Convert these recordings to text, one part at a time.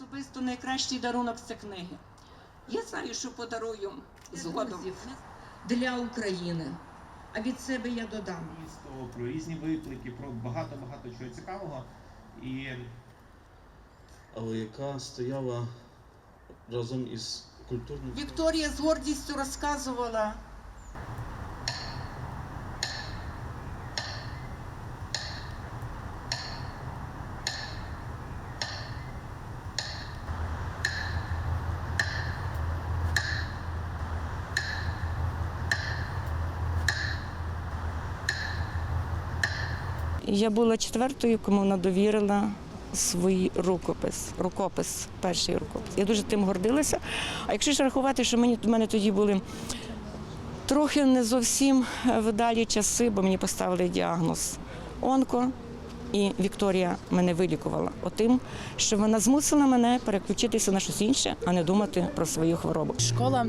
особисто найкращий дарунок це книги. Я знаю, що подарую згодом для України. А від себе я додам. місто, про різні виклики, про багато-багато чого цікавого. І але яка стояла разом із культурним Вікторія з гордістю розказувала. Я була четвертою, кому вона довірила свій рукопис, рукопис, перший рукопис. Я дуже тим гордилася. А якщо ж рахувати, що мені в мене тоді були трохи не зовсім вдалі часи, бо мені поставили діагноз онко. І Вікторія мене вилікувала отим, що вона змусила мене переключитися на щось інше, а не думати про свою хворобу. Школа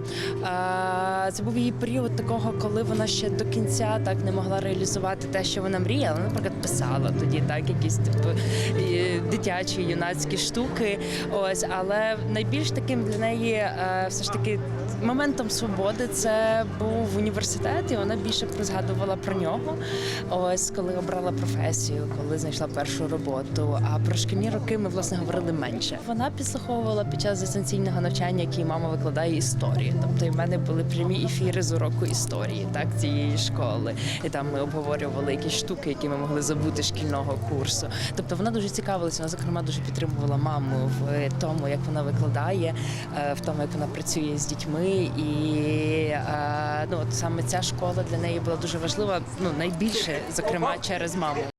е, це був її період такого, коли вона ще до кінця так не могла реалізувати те, що вона мріяла. Наприклад, писала тоді так, якісь типу дитячі, юнацькі штуки. Ось, але найбільш таким для неї е, все ж таки моментом свободи це був університет, і вона більше згадувала про нього. Ось коли обрала професію, коли знайшла першу роботу. А про шкільні роки ми власне говорили менше. Вона підслуховувала під час дистанційного навчання, який мама викладає історію. Тобто, і в мене були прямі ефіри з уроку історії, так цієї школи. І там ми обговорювали якісь штуки, які ми могли забути шкільного курсу. Тобто вона дуже цікавилася. Вона зокрема дуже підтримувала маму в тому, як вона викладає, е, в тому, як вона працює з дітьми. І е, ну от саме ця школа для неї була дуже важлива. Ну найбільше, зокрема, через маму.